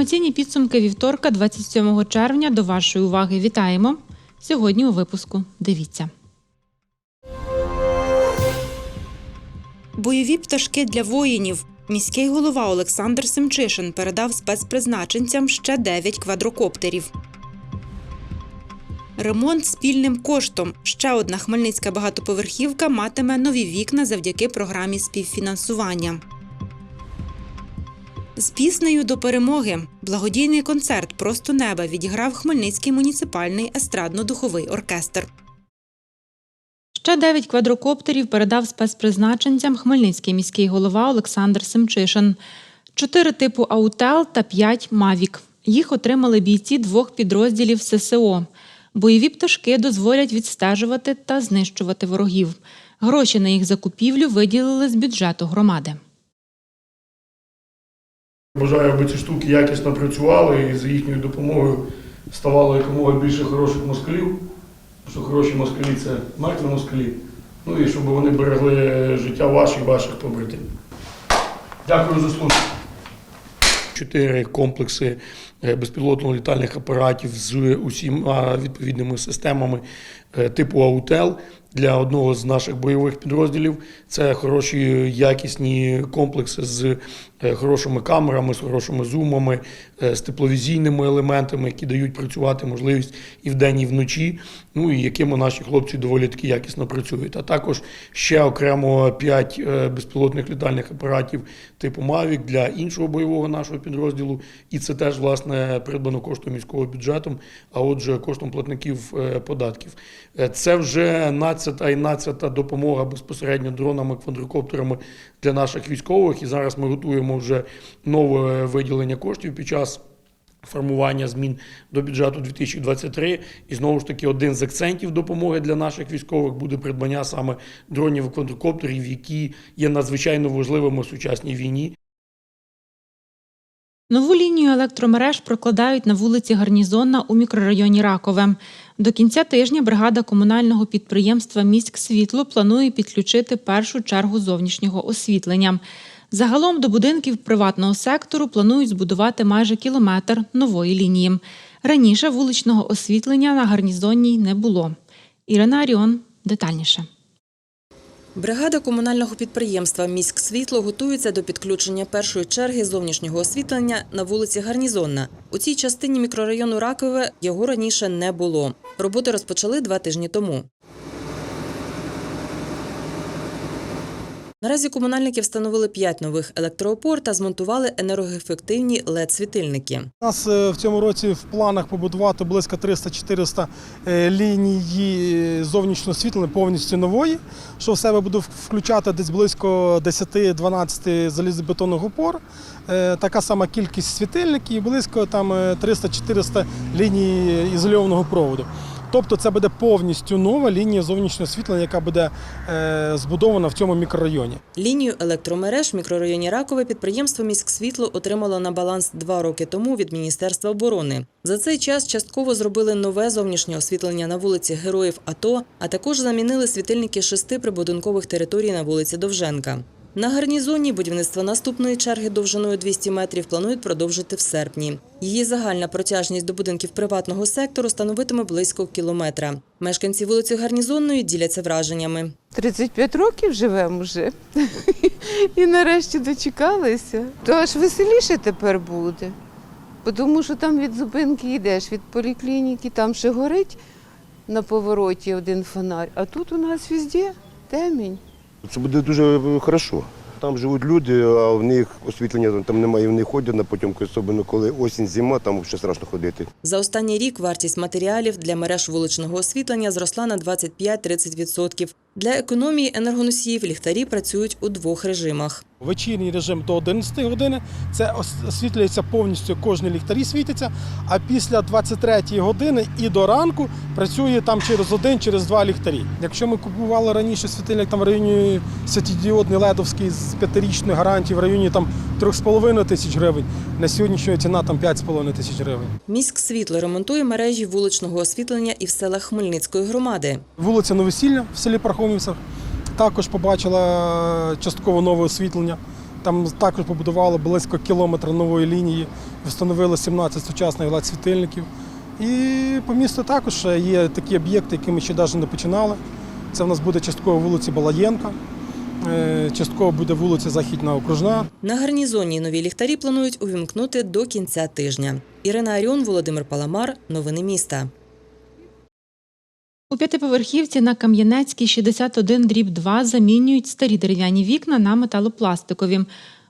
Інформаційні підсумки вівторка, 27 червня. До вашої уваги вітаємо. Сьогодні у випуску. Дивіться. Бойові пташки для воїнів. Міський голова Олександр Семчишин передав спецпризначенцям ще 9 квадрокоптерів. Ремонт спільним коштом. Ще одна хмельницька багатоповерхівка матиме нові вікна завдяки програмі співфінансування. З піснею до перемоги благодійний концерт Просто неба відіграв Хмельницький муніципальний естрадно-духовий оркестр. Ще дев'ять квадрокоптерів передав спецпризначенцям Хмельницький міський голова Олександр Семчишин. Чотири типу Аутел та п'ять Мавік. Їх отримали бійці двох підрозділів ССО. Бойові пташки дозволять відстежувати та знищувати ворогів. Гроші на їх закупівлю виділили з бюджету громади. Бажаю, аби ці штуки якісно працювали і за їхньою допомогою ставало якомога більше хороших москалів. Що хороші москалі це мертві москалі. Ну і щоб вони берегли життя ваших ваших побратимів. Дякую за службу. Чотири комплекси е, безпілотно-літальних апаратів з усіма відповідними системами е, типу Аутел для одного з наших бойових підрозділів. Це хороші якісні комплекси з е, хорошими камерами, з хорошими зумами, е, з тепловізійними елементами, які дають працювати можливість і вдень, і вночі. Ну і якими наші хлопці доволі таки якісно працюють. А також ще окремо 5 безпілотних літальних апаратів типу Mavic для іншого бойового нашого підрозділу. І це теж власне придбано коштом міського бюджету, а отже, коштом платників е, податків. Е, Це вже нацята і нацята допомога безпосередньо дронами, квадрокоптерами для наших військових. І зараз ми готуємо вже нове виділення коштів під час. Формування змін до бюджету 2023. І знову ж таки, один з акцентів допомоги для наших військових буде придбання саме дронів і квадрокоптерів, які є надзвичайно важливими у сучасній війні. Нову лінію електромереж прокладають на вулиці Гарнізонна у мікрорайоні Ракове. До кінця тижня бригада комунального підприємства Міськ Світло планує підключити першу чергу зовнішнього освітлення. Загалом до будинків приватного сектору планують збудувати майже кілометр нової лінії. Раніше вуличного освітлення на гарнізонній не було. Ірина Аріон детальніше. Бригада комунального підприємства «Міськсвітло» готується до підключення першої черги зовнішнього освітлення на вулиці Гарнізонна. У цій частині мікрорайону Ракове його раніше не було. Роботи розпочали два тижні тому. Наразі комунальники встановили п'ять нових електроопор та змонтували енергоефективні LED-світильники. У нас е, в цьому році в планах побудувати близько 300-400 е, ліній зовнішнього освітлення повністю нової, що в себе буде включати десь близько 10-12 залізобетонних опор. Е, Така сама кількість світильників і близько там е, 300-400 ліній ізольованого проводу. Тобто це буде повністю нова лінія зовнішнього освітлення, яка буде е, збудована в цьому мікрорайоні. Лінію електромереж в мікрорайоні Ракове підприємство «Міськсвітло» отримало на баланс два роки тому від Міністерства оборони. За цей час частково зробили нове зовнішнє освітлення на вулиці Героїв АТО, а також замінили світильники шести прибудинкових територій на вулиці Довженка. На гарнізоні будівництво наступної черги довжиною 200 метрів планують продовжити в серпні. Її загальна протяжність до будинків приватного сектору становитиме близько кілометра. Мешканці вулиці Гарнізонної діляться враженнями. 35 років живемо вже. І нарешті дочекалися. То аж веселіше тепер буде. Тому що там від зупинки йдеш, від поліклініки, там ще горить на повороті один фонарь, а тут у нас везде темінь. Це буде дуже хорошо. Там живуть люди, а в них освітлення там немає, вони ходять на потімку, особливо коли осінь, зима, там ще страшно ходити. За останній рік вартість матеріалів для мереж вуличного освітлення зросла на 25-30%. Для економії енергоносіїв ліхтарі працюють у двох режимах. Вечірній режим до 11 години це освітлюється повністю кожні ліхтарі світяться. А після 23 години і до ранку працює там через один, через два ліхтарі. Якщо ми купували раніше світильник там в районі святодіодний ледовський з п'ятирічною гарантією в районі там 3,5 тисяч гривень, на сьогоднішню ціна там 5,5 тисяч гривень. Міськсвітло ремонтує мережі вуличного освітлення і в селах Хмельницької громади. Вулиця Новосілля в селі Пархомівцях також побачила частково нове освітлення. Там також побудували близько кілометра нової лінії, встановили 17 сучасних led світильників. І по місту також є такі об'єкти, які ми ще навіть не починали. Це в нас буде частково вулиця Балаєнка, е, частково буде вулиця Західна Окружна. На гарнізонні нові ліхтарі планують увімкнути до кінця тижня. Ірина Аріон, Володимир Паламар. Новини міста. У п'ятиповерхівці на Кам'янецькій 61 дріб 2 замінюють старі дерев'яні вікна на металопластикові.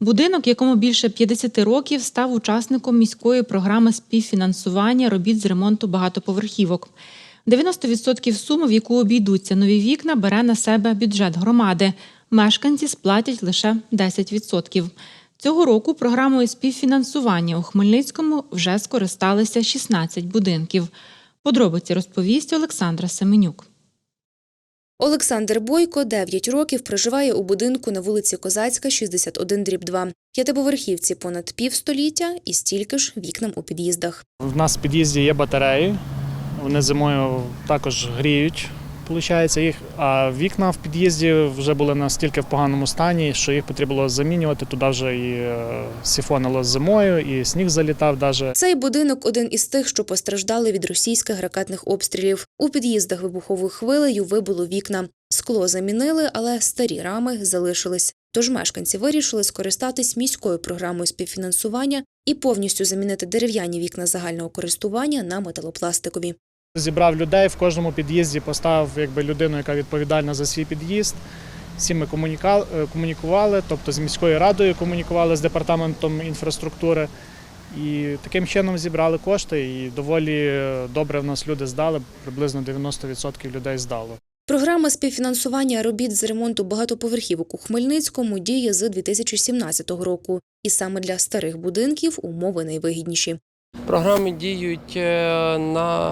Будинок, якому більше 50 років, став учасником міської програми співфінансування робіт з ремонту багатоповерхівок. 90% суми, в яку обійдуться нові вікна, бере на себе бюджет громади. Мешканці сплатять лише 10%. Цього року програмою співфінансування у Хмельницькому вже скористалися 16 будинків. Подробиці розповість Олександра Семенюк. Олександр Бойко 9 років проживає у будинку на вулиці Козацька, 61 дріб 2. П'ятиповерхівці понад півстоліття і стільки ж вікнам у під'їздах. У нас в під'їзді є батареї. Вони зимою також гріють, виходить, їх. А вікна в під'їзді вже були настільки в поганому стані, що їх потрібно було замінювати. Туди вже і е, сифонило зимою, і сніг залітав. Даже. Цей будинок один із тих, що постраждали від російських ракетних обстрілів. У під'їздах вибуховою хвилею вибуло вікна. Скло замінили, але старі рами залишились. Тож мешканці вирішили скористатись міською програмою співфінансування і повністю замінити дерев'яні вікна загального користування на металопластикові. Зібрав людей в кожному під'їзді, поставив якби людину, яка відповідальна за свій під'їзд. Всі ми е, комунікували, тобто з міською радою комунікували з департаментом інфраструктури. І таким чином зібрали кошти, і доволі е, добре в нас люди здали, приблизно 90% людей здало. Програма співфінансування робіт з ремонту багатоповерхівок у Хмельницькому діє з 2017 року. І саме для старих будинків умови найвигідніші. Програми діють е, на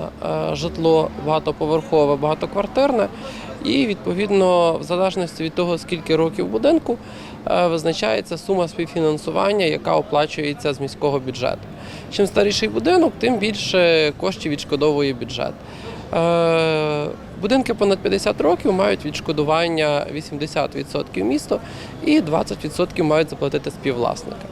е, житло багатоповерхове, багатоквартирне, і відповідно, в залежності від того, скільки років будинку, е, визначається сума співфінансування, яка оплачується з міського бюджету. Чим старіший будинок, тим більше коштів відшкодовує бюджет. Будинки понад 50 років мають відшкодування 80% місто і 20% мають заплатити співвласники.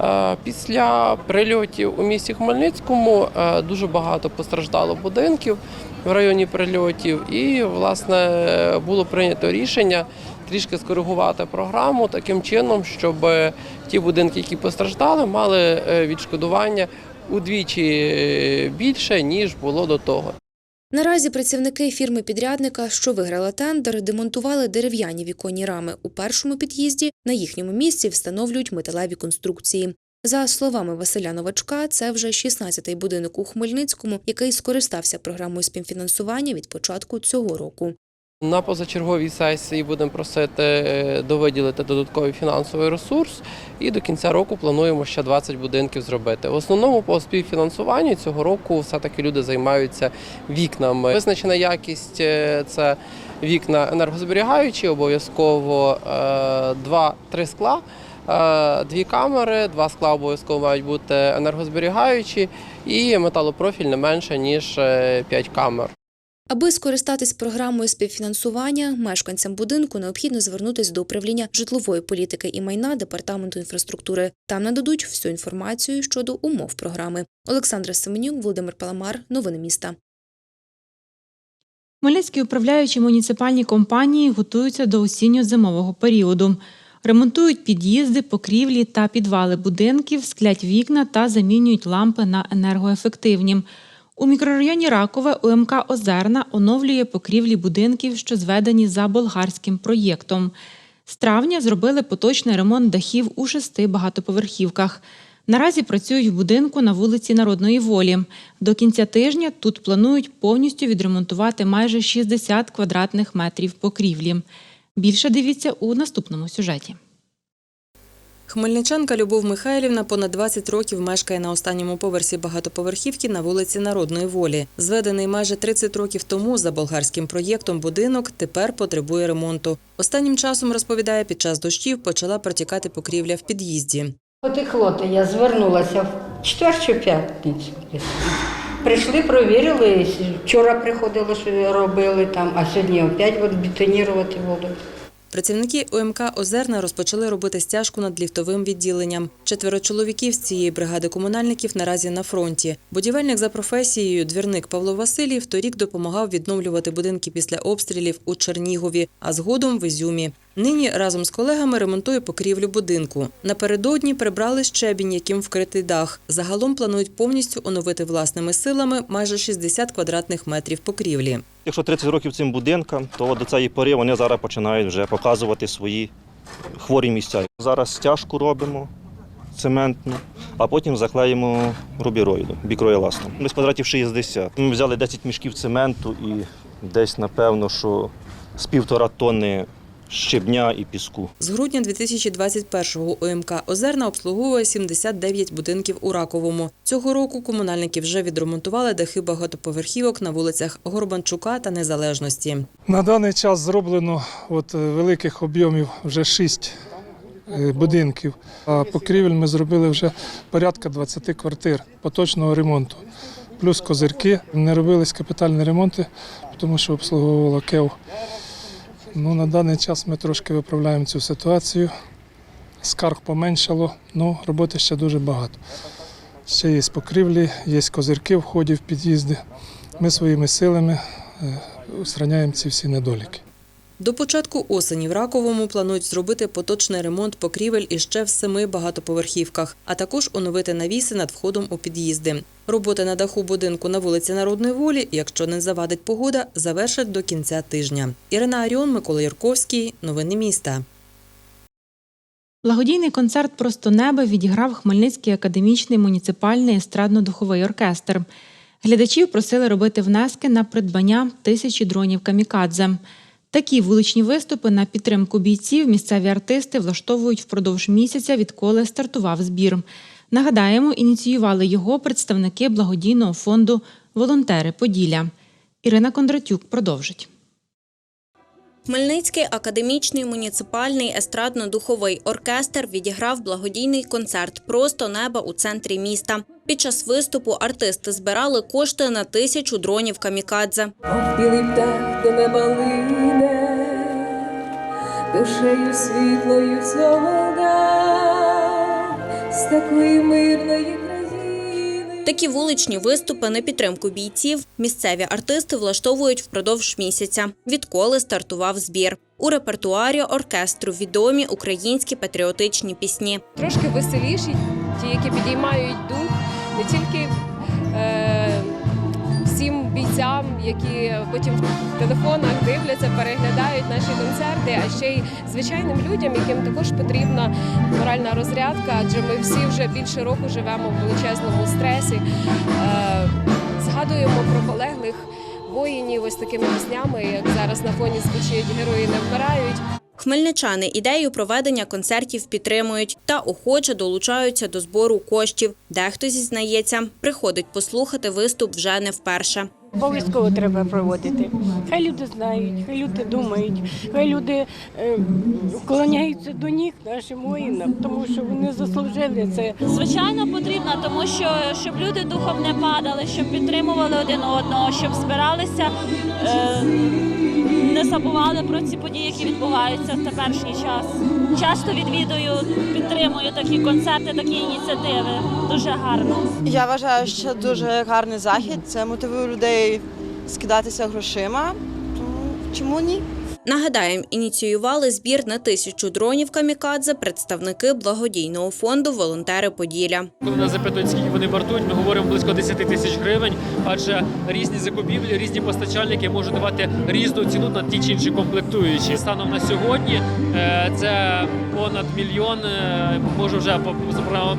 Е, Після прильотів у місті Хмельницькому е, дуже багато постраждало будинків в районі прильотів, і власне було прийнято рішення трішки скоригувати програму таким чином, щоб ті будинки, які постраждали, мали е, відшкодування удвічі більше ніж було до того. Наразі працівники фірми-підрядника, що виграла тендер, демонтували дерев'яні віконні рами у першому під'їзді. На їхньому місці встановлюють металеві конструкції. За словами Василя Новачка, це вже 16-й будинок у Хмельницькому, який скористався програмою співфінансування від початку цього року. На позачерговій сесії будемо просити е, довиділити додатковий фінансовий ресурс, і до кінця року плануємо ще 20 будинків зробити. В основному по співфінансуванню цього року все-таки люди займаються вікнами. Визначена якість е, це вікна енергозберігаючі, обов'язково 2-3 скла. е, Дві камери, два скла обов'язково мають бути енергозберігаючі, і металопрофіль не менше ніж 5 камер. Аби скористатись програмою співфінансування, мешканцям будинку необхідно звернутися до управління житлової політики і майна департаменту інфраструктури. Там нададуть всю інформацію щодо умов програми. Олександра Семенюк, Володимир Паламар. Новини міста. Хмельницькі управляючі муніципальні компанії готуються до осінньо-зимового періоду. Ремонтують під'їзди, покрівлі та підвали будинків, склять вікна та замінюють лампи на енергоефективні. У мікрорайоні Ракове УМК Озерна оновлює покрівлі будинків, що зведені за болгарським проєктом. З травня зробили поточний ремонт дахів у шести багатоповерхівках. Наразі працюють в будинку на вулиці Народної волі. До кінця тижня тут планують повністю відремонтувати майже 60 квадратних метрів покрівлі. Більше дивіться у наступному сюжеті. Хмельничанка Любов Михайлівна понад 20 років мешкає на останньому поверсі багатоповерхівки на вулиці Народної волі. Зведений майже 30 років тому за болгарським проєктом будинок тепер потребує ремонту. Останнім часом розповідає, під час дощів почала протікати покрівля в під'їзді. Потекло, то я звернулася в четвер п'ятницю. Прийшли, провірили. Вчора приходили, що робили там, а сьогодні опять от бетонувати воду. Працівники ОМК Озерна розпочали робити стяжку над ліфтовим відділенням. Четверо чоловіків з цієї бригади комунальників наразі на фронті. Будівельник за професією двірник Павло Васильєв торік допомагав відновлювати будинки після обстрілів у Чернігові, а згодом в Ізюмі. Нині разом з колегами ремонтує покрівлю будинку. Напередодні прибрали щебінь, яким вкритий дах. Загалом планують повністю оновити власними силами майже 60 квадратних метрів покрівлі. Якщо 30 років цим будинкам, то до цієї пори вони зараз починають вже показувати свої хворі місця. Зараз стяжку робимо цементну, а потім заклеїмо рубіроїду, бікроеластом. Ми з квадратів 60. Ми взяли 10 мішків цементу і десь, напевно, що з півтора тонни щебня і піску. З грудня 2021-го ОМК «Озерна» обслуговує 79 будинків у Раковому. Цього року комунальники вже відремонтували дахи багатоповерхівок на вулицях Горбанчука та Незалежності. На даний час зроблено от, е, великих об'ємів вже шість е, будинків. А покрівель ми зробили вже порядка 20 квартир поточного ремонту. Плюс козирки. Не робились капітальні ремонти, тому що обслуговувала КЕВ. Ну, на даний час ми трошки виправляємо цю ситуацію. Скарг поменшало, але роботи ще дуже багато. Ще є покрівлі, є козирки в ході в під'їзди. Ми своїми силами е, устраняємо ці всі недоліки. До початку осені в Раковому планують зробити поточний ремонт покрівель іще в семи багатоповерхівках, а також оновити навіси над входом у під'їзди. Роботи на даху будинку на вулиці Народної волі, якщо не завадить погода, завершать до кінця тижня. Ірина Аріон, Микола Юрковський. Новини міста. Благодійний концерт Просто небо відіграв Хмельницький академічний муніципальний естрадно-духовий оркестр. Глядачів просили робити внески на придбання тисячі дронів камікадзе. Такі вуличні виступи на підтримку бійців місцеві артисти влаштовують впродовж місяця, відколи стартував збір. Нагадаємо, ініціювали його представники благодійного фонду Волонтери Поділля. Ірина Кондратюк продовжить. Хмельницький академічний муніципальний естрадно-духовий оркестр відіграв благодійний концерт Просто неба у центрі міста. Під час виступу артисти збирали кошти на тисячу дронів камікадзе. Білий птах до неба лине, душею світлою солода, з такої мирної. Такі вуличні виступи на підтримку бійців місцеві артисти влаштовують впродовж місяця, відколи стартував збір. У репертуарі оркестру відомі українські патріотичні пісні. Трошки веселіші, ті, які підіймають дух, не тільки бійцям, які потім в телефонах дивляться, переглядають наші концерти, а ще й звичайним людям, яким також потрібна моральна розрядка, адже ми всі вже більше року живемо в величезному стресі. Е, згадуємо про полеглих воїнів ось такими піснями, як зараз на фоні звучить Герої не вмирають. Хмельничани ідею проведення концертів підтримують та охоче долучаються до збору коштів. Дехто зізнається, приходить послухати виступ вже не вперше. Обов'язково треба проводити. Хай люди знають, хай люди думають, хай люди е, вклоняються до ніг нашим воїнам, тому що вони заслужили це. Звичайно, потрібно, тому що щоб люди духом не падали, щоб підтримували один одного, щоб збиралися, е, забували про ці події, які відбуваються в теперішній час. Часто відвідую, підтримую такі концерти, такі ініціативи. Дуже гарно. Я вважаю, що дуже гарний захід. Це мотивує людей скидатися грошима. Тому чому ні? Нагадаємо, ініціювали збір на тисячу дронів камікадзе представники благодійного фонду Волонтери Поділля. Коли нас запитують, скільки вони вартують, ми говоримо близько 10 тисяч гривень, адже різні закупівлі, різні постачальники можуть давати різну ціну на ті чи інші комплектуючі. Станом на сьогодні е, це понад мільйон. е, Можу вже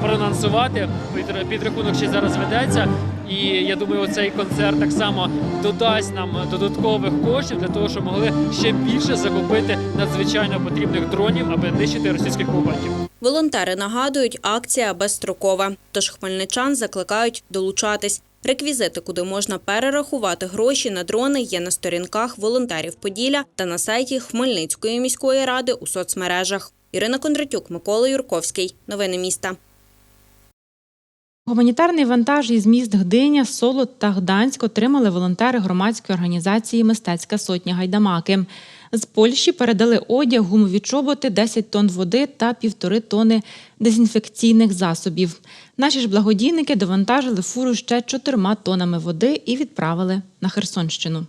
проанонсувати. Підр- Підрахунок ще зараз ведеться. І я думаю, оцей концерт так само додасть нам додаткових коштів для того, щоб могли ще більше закупити надзвичайно потрібних дронів, аби нищити російських окупантів. Волонтери нагадують, акція безстрокова, тож хмельничан закликають долучатись. Реквізити, куди можна перерахувати гроші на дрони, є на сторінках волонтерів Поділля та на сайті Хмельницької міської ради у соцмережах. Ірина Кондратюк, Микола Юрковський. Новини міста. Гуманітарний вантаж із міст Гдиня, Солод та Гданськ отримали волонтери громадської організації Мистецька сотня гайдамаки. З Польщі передали одяг, гумові чоботи, 10 тонн води та півтори тони дезінфекційних засобів. Наші ж благодійники довантажили фуру ще чотирма тонами води і відправили на Херсонщину.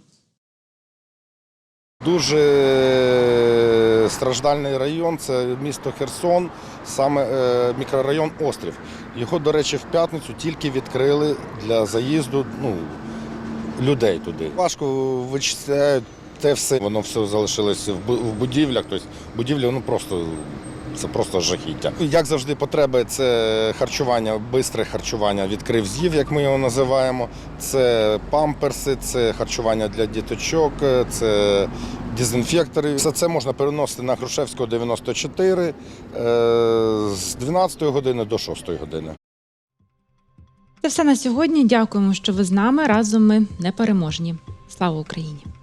Дуже страждальний район це місто Херсон, саме е, мікрорайон Острів. Його, до речі, в п'ятницю тільки відкрили для заїзду ну, людей туди. Важко вичисляють те все, воно все залишилось в в будівлях. Тобто будівлі ну, просто. Це просто жахіття. Як завжди, потреби це харчування, бистре харчування, відкрив з'їв, як ми його називаємо. Це памперси, це харчування для діточок, це дезінфектори. Все це можна переносити на Грушевського 94 е, з 12 години до 6 години. Це все на сьогодні. Дякуємо, що ви з нами. Разом ми непереможні. Слава Україні!